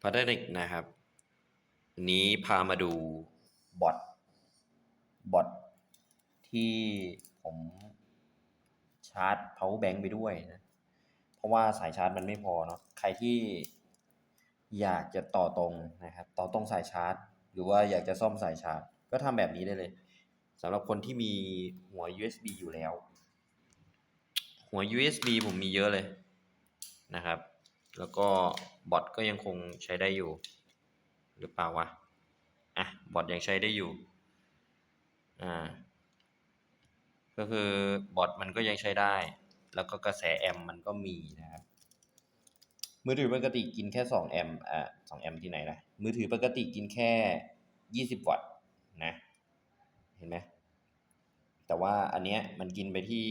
พาร์ทเนกนะครับนนี้พามาดูบอทบอทที่ผมชาร์จ power bank ไปด้วยนะ เพราะว่าสายชาร์จมันไม่พอเนาะใครที่อยากจะต่อตรงนะครับ ต่อตรงสายชาร์จ หรือว่าอยากจะซ่อมสายชาร์จ ก็ทำแบบนี้ได้เลยสำหรับคนที่มีหัว USB อยู่แล้ว หัว USB ผมมีเยอะเลยนะครับ แล้วก็บอทก็ยังคงใช้ได้อยู่ หรือเปล่าวะ อะ บอทยังใช้ได้อยู่ อ่า ก็คือบอทมันก็ยังใช้ได้ แล้วก็กระแสแอมมันก็มีนะครับ มือถือปกติกินแค่สองแอมอ่าสองแอมที่ไหนล่ะมือถือปกติกินแค่ยี่สิบวัตต์นะ เห็นไหม แต่ว่าอันเนี้ยมันกินไปที่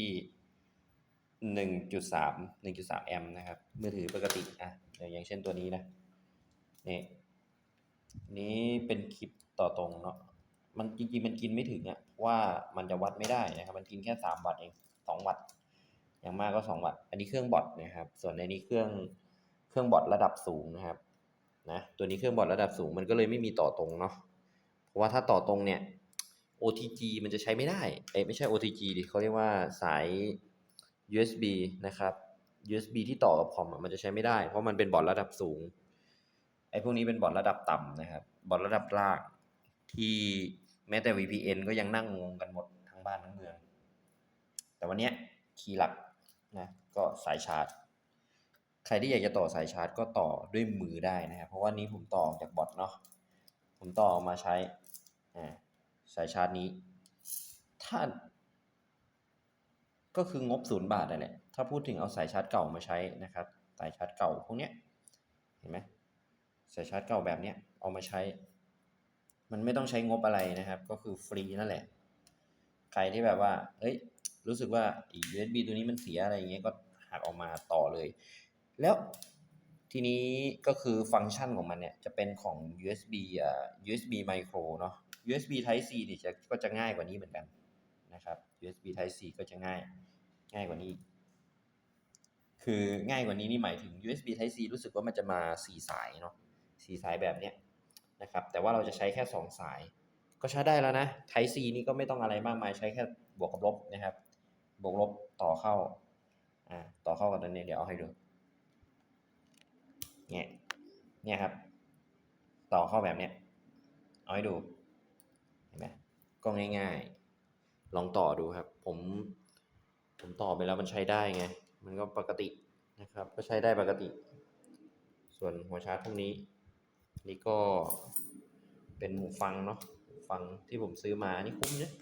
หนึ่งจุดสามหนึ่งจุดสามแอมป์นะครับ มือถือปกติอะอย่างเช่นตัวนี้นะ นี่นี้เป็นคลิปต่อตรงเนาะ มันจริงๆ มันกินไม่ถึงอะ่ะว่ามันจะวัดไม่ได้นะครับ มันกินแค่สามวัตต์เองสองวัตต์ อย่างมากก็สองวัตต์ อันนี้เครื่องบอทนะครับ ส่วนในนี้เครื่องเครื่องบอทระดับสูงนะครับ นะ ตัวนี้เครื่องบอทระดับสูง มันก็เลยไม่มีต่อตรงเนาะ เพราะว่าถ้าต่อตรงเนี่ย OTG มันจะใช้ไม่ได้ เอ้ไม่ใช่ OTG ดิเขาเรียกว่าสาย USB นะครับ USB ที่ต่อกับคอมอะมันจะใช้ไม่ได้ เพราะมันเป็นบอร์ดระดับสูง ไอ้พวกนี้เป็นบอร์ดระดับต่ำนะครับ บอร์ดระดับล่าง ที่แม้แต่ VPN ก็ยังนั่งงงกันหมดทั้งบ้านทั้งเมือง แต่วันนี้คีย์หลักนะก็สายชาร์จ ใครที่อยากจะต่อสายชาร์จก็ต่อด้วยมือได้นะครับเพราะว่านี้ผมต่อจากบอร์ดเนาะผมต่อออกมาใช้สายชาร์จนี้ ถ้า ก็คืองบศูนย์บาทนั่นแหละถ้าพูดถึงเอาสายชาร์จเก่ามาใช้นะครับ สายชาร์จเก่าพวกเนี้ยเห็นไหมสายชาร์จเก่าแบบเนี้ยเอามาใช้ มันไม่ต้องใช้งบอะไรนะครับ ก็คือฟรีนั่นแหละ ใครที่แบบว่า เอ้ย รู้สึกว่าอี USB ตัวนี้มันเสียอะไรอย่างเงี้ยก็หักออกมาต่อเลย แล้วทีนี้ก็คือฟังก์ชันของมันเนี่ยจะเป็นของ USB อ่า USB micro เนาะ USB Type C นี่จะก็จะง่ายกว่านี้เหมือนกันนะครับ USB Type C ก็จะง่าย ง่ายกว่านี้ คือง่ายกว่านี้นี่หมายถึง USB Type C รู้สึกว่ามันจะมา4สายเนาะ4สายแบบเนี้ยนะครับ แต่ว่าเราจะใช้แค่2สาย ก็ใช้ได้แล้วนะ Type C นี่ก็ไม่ต้องอะไรมากมายใช้แค่บวกกับลบนะครับ บวกลบต่อเข้า อ่า ต่อเข้ากับตัวนี้เดี๋ยวเอาให้ดู เนี่ย เนี่ยครับ ต่อเข้าแบบเนี้ย เอาให้ดู เห็นไหมก็ง่ายๆ ลองต่อดูครับ ผม ผมต่อไปแล้วมันใช้ได้ไง มันก็ปกตินะครับ ก็ใช้ได้ปกติ ส่วนหัวชาร์จพวกนี้ นี่ก็เป็นหูฟังเนาะหูฟังที่ผมซื้อมานี่คุ้มเนี่ย